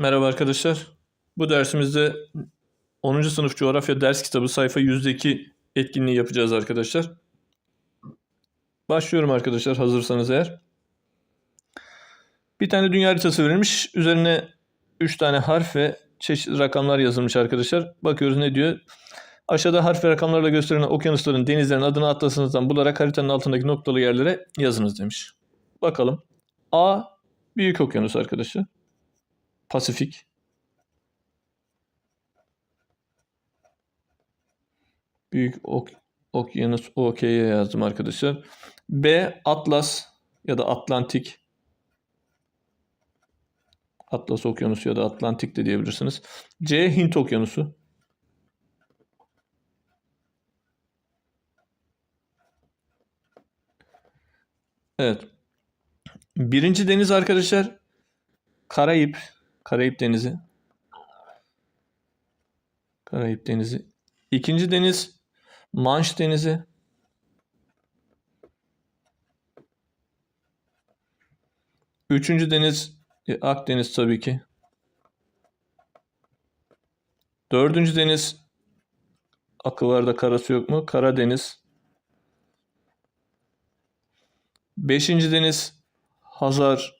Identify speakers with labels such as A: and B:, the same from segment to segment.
A: Merhaba arkadaşlar. Bu dersimizde 10. sınıf coğrafya ders kitabı sayfa 100'deki etkinliği yapacağız arkadaşlar. Başlıyorum arkadaşlar hazırsanız eğer. Bir tane dünya haritası verilmiş. Üzerine 3 tane harf ve çeşitli rakamlar yazılmış arkadaşlar. Bakıyoruz ne diyor. Aşağıda harf ve rakamlarla gösterilen okyanusların, denizlerin adını atlasınızdan bularak haritanın altındaki noktalı yerlere yazınız demiş. Bakalım. A. Büyük okyanus arkadaşlar. Pasifik. Büyük ok okyanus OK'ye yazdım arkadaşlar. B. Atlas ya da Atlantik. Atlas Okyanusu ya da Atlantik de diyebilirsiniz. C. Hint Okyanusu. Evet. Birinci deniz arkadaşlar Karayip. Karayip Denizi. Karayip Denizi. İkinci deniz Manş Denizi. Üçüncü deniz e, Akdeniz tabii ki. Dördüncü deniz akı var da karası yok mu? Karadeniz. Beşinci deniz Hazar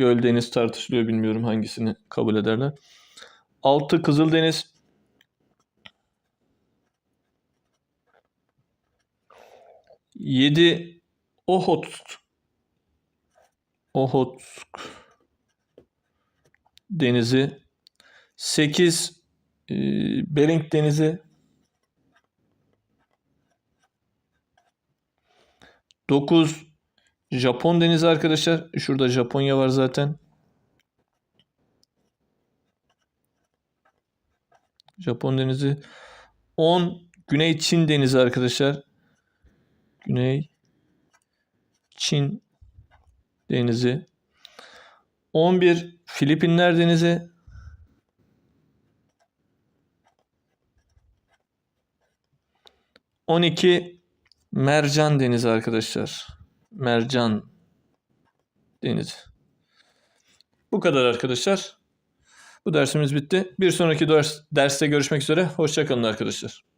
A: Göl deniz tartışılıyor bilmiyorum hangisini kabul ederler. Altı Kızıldeniz. Yedi Ohotsk. Ohotsk denizi. Sekiz e, Bering denizi. Dokuz Japon denizi arkadaşlar. Şurada Japonya var zaten. Japon denizi. 10 Güney Çin denizi arkadaşlar. Güney Çin denizi. 11 Filipinler denizi. On iki Mercan denizi arkadaşlar. Mercan Denizi. Bu kadar arkadaşlar. Bu dersimiz bitti. Bir sonraki ders, derste görüşmek üzere. Hoşçakalın arkadaşlar.